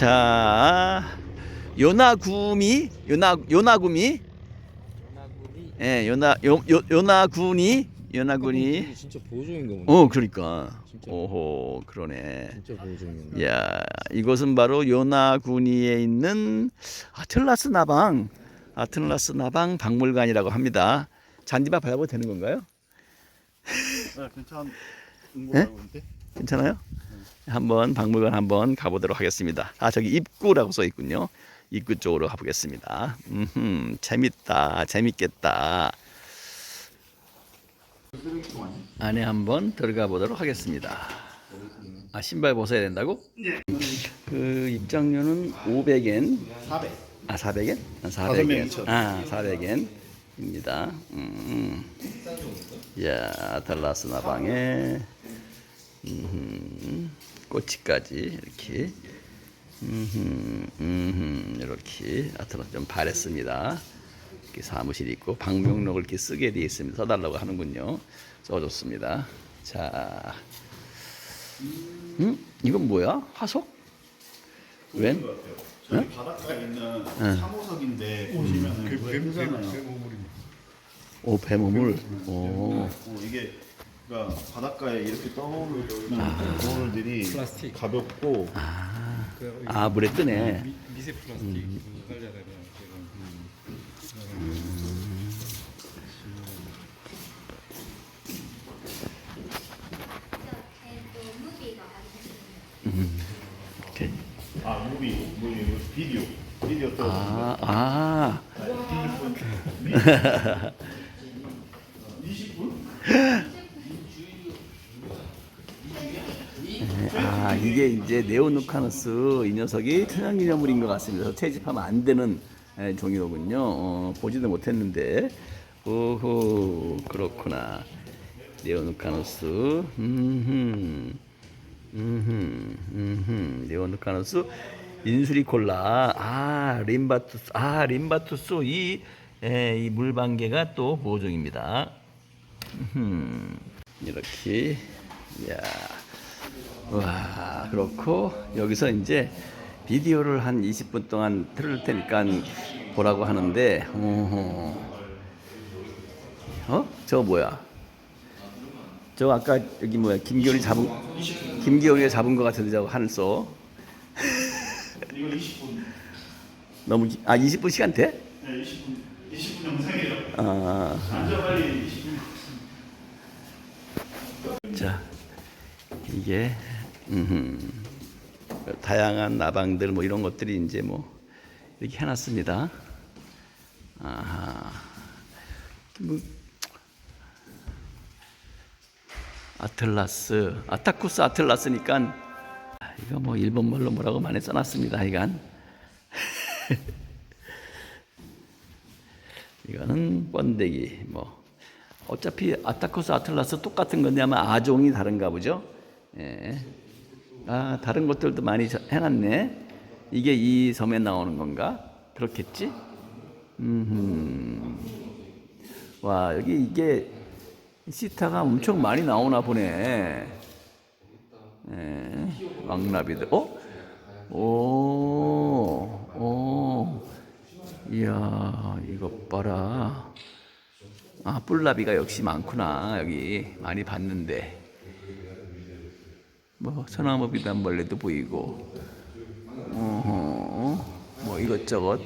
자, 요나구미, 요나 요나구미, 연하군이 예, 요나 요, 요 요나군이, 요나군이. 진짜 보호종인 거구나. 어, 그러니까. 진짜. 오호, 그러네. 진짜 보호종이네. 야, 이곳은 바로 요나구니에 있는 아틀라스 나방, 아틀라스 나방 박물관이라고 합니다. 잔디밭 밟아도 되는 건가요? 네, 괜찮은 예? 거라고 근데 괜찮아요? 한번 박물관 한번 가보도록 하겠습니다. 아 저기 입구라고 써 있군요. 입구 쪽으로 가보겠습니다. 음, 재밌다, 재밌겠다. 안에 한번 들어가 보도록 하겠습니다. 아 신발 벗어야 된다고? 네. 그 입장료는 500엔. 400 아 400엔? 아, 다섯 400엔. 명이 쳐. 아 400엔입니다. 음. 야 달라스 나방에 음, 꼬치까지 이렇게 음, 음, 이렇게 아트라 좀 바랬습니다. 이렇게 사무실이 있고 방명록을 이렇게 쓰게 되어 있습니다. 써달라고 하는군요. 써줬습니다. 자, 음, 이건 뭐야? 화석? 웬? 저기 바닷가에 있는 사모석인데 보시면은 그왜 크잖아요. 오 배모물. 오. 어, 이게 그러니까 바닷가에 이렇게 떠오르는 돌들이 플라스틱. 가볍고 아 물에 뜨네. 미, 미세 플라스틱 깔려다가 이렇게. 아 무비 무비 비디오 비디오 또 아, 아. 20분? 아 이게 이제 네오누카누스 이 녀석이 천연기념물인 것 같습니다. 채집하면 안 되는 에, 종이로군요. 어, 보지도 못했는데, 오호 그렇구나. 네오누카누스, 음흠, 음흠, 음흠, 네오누카누스. 인수리콜라, 아 림바투스, 아 림바투스. 이, 에, 이 물방개가 또 보종입니다. 음, 이렇게. 야. 와 그렇고 여기서 이제 비디오를 한 20분 동안 틀을 테니까 보라고 하는데 어허. 어? 뭐야? 저 아까 여기 뭐야 김기훈이 잡은 김기훈이가 잡은 것 같은데 저거 이거 20분 너무 기- 아 20분 시간 돼? 네 20분 20분 영상이에요 아, 앉아 빨리 20분 자 이게 음흠. 다양한 나방들 뭐 이런 것들이 이제 뭐 이렇게 해놨습니다. 아하. 뭐 아틀라스, 아타쿠스 아틀라스니까 아, 이거 뭐 일본 말로 뭐라고 많이 써놨습니다. 이간 이거는 번데기 뭐 어차피 아타쿠스 아틀라스 똑같은 건데 아마 아종이 다른가 보죠. 예. 아 다른 것들도 많이 저- 해놨네. 이게 이 섬에 나오는 건가? 그렇겠지? 음. 와 여기 이게 시타가 엄청 많이 나오나 보네. 예. 왕나비들. 어? 오, 오. 이야, 이것 봐라. 아, 뿔나비가 역시 많구나. 여기 많이 봤는데. 뭐 소나무 비단벌레도 보이고. 어허, 뭐 이것저것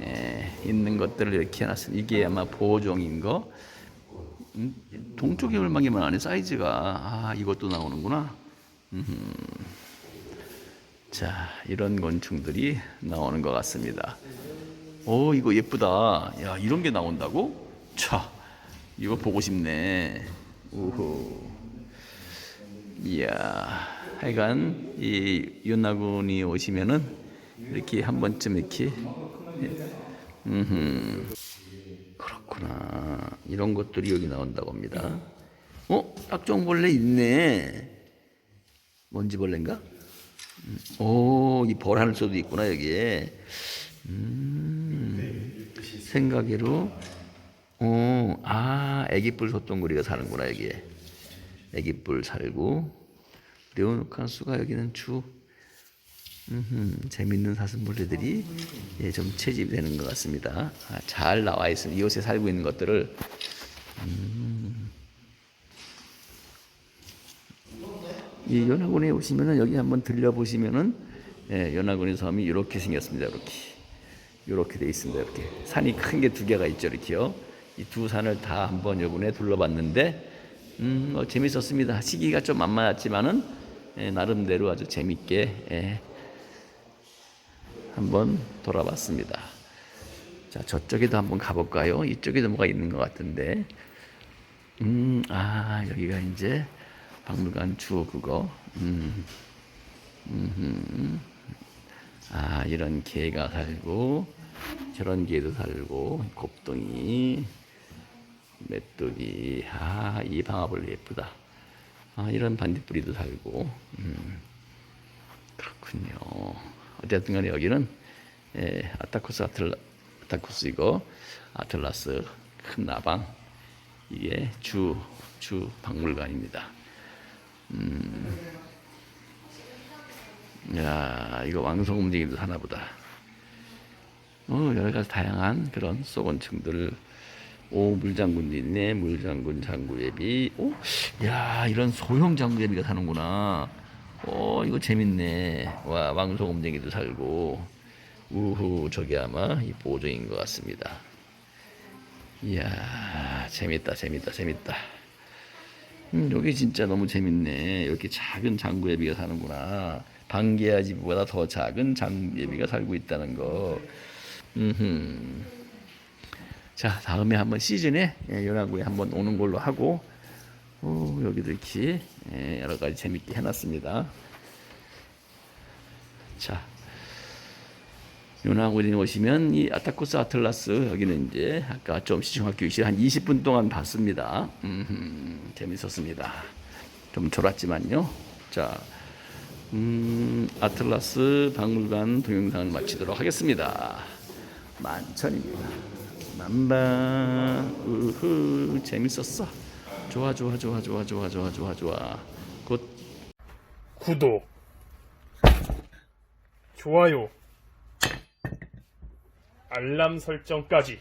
예, 있는 것들을 이렇게 해놨습니다. 이게 아마 보호종인 거. 음, 동쪽의 울망이만 안에 사이즈가 아 이것도 나오는구나. 음흠. 자 이런 곤충들이 나오는 것 같습니다. 오 이거 예쁘다. 야 이런 게 나온다고? 차 이거 보고 싶네. 우후. 이야 하여간 이 윤나군이 오시면은 이렇게 한 번쯤 이렇게 음 그렇구나 이런 것들이 여기 나온다고 합니다. 어 딱정벌레 있네. 먼지벌레인가? 음, 오이 벌 하늘 소도 있구나 여기에. 음 생각외로 어, 아, 애기뿔 소똥구리가 사는구나, 여기에. 애기뿔 살고. 네오누칸수가 여기는 주 음흠, 재밌는 사슴벌레들이 예, 좀 채집되는 것 같습니다. 아, 잘 나와 있습니다. 이곳에 살고 있는 것들을 음. 이 연화군에 오시면은 여기 한번 들려 보시면은 예, 연화군의 섬이 이렇게 생겼습니다. 이렇게 이렇게 돼 있습니다. 이렇게 산이 큰 게 두 개가 있죠. 이렇게요. 이 두 산을 다 한번 요번에 둘러봤는데 음, 뭐 재밌었습니다. 시기가 좀 안 맞았지만은 예, 나름대로 아주 재밌게 예, 한번 돌아봤습니다. 자, 저쪽에도 한번 가볼까요? 이쪽에도 뭐가 있는 것 같은데. 음, 아, 여기가 이제 박물관 주 그거. 음, 음, 아, 이런 개가 살고, 저런 개도 살고, 곱동이, 메뚜기, 아, 이 방아벌레 예쁘다. 아, 이런 반딧불이도 살고, 음, 그렇군요. 어쨌든 간에 여기는 예, 아타코스 아틀라, 아타코스이고 아틀라스 큰 나방 이게 주, 주 박물관입니다. 음, 야, 이거 왕성 움직이도 하나보다. 어, 여러 가지 다양한 그런 쏘곤충들. 오, 물장군도 있네. 물장군 장구예비. 오, 야, 이런 소형 장구예비가 사는구나. 어, 이거 재밌네. 와, 왕소금쟁이도 살고. 우후, 저게 아마 이 보조인 것 같습니다. 이야, 재밌다, 재밌다, 재밌다. 음, 여기 진짜 너무 재밌네. 이렇게 작은 장구예비가 사는구나. 방개아지보다 더 작은 장예비가 살고 있다는 거. 음. 자, 다음에 한번 시즌에 예, 연화구에 한번 오는 걸로 하고, 오, 여기도 이렇게 예, 여러 가지 재밌게 해놨습니다. 자, 요나고에 오시면 이 아타코스 아틀라스 여기는 이제 아까 좀 시중학교 교실 한 20분 동안 봤습니다. 음, 재밌었습니다. 좀 졸았지만요. 자, 음, 아틀라스 박물관 동영상을 마치도록 하겠습니다. 만천입니다. 만방 우후 재밌었어. 좋아 좋아 좋아 좋아 좋아 좋아 좋아 좋아. 굿. 구독, 좋아요, 알람 설정까지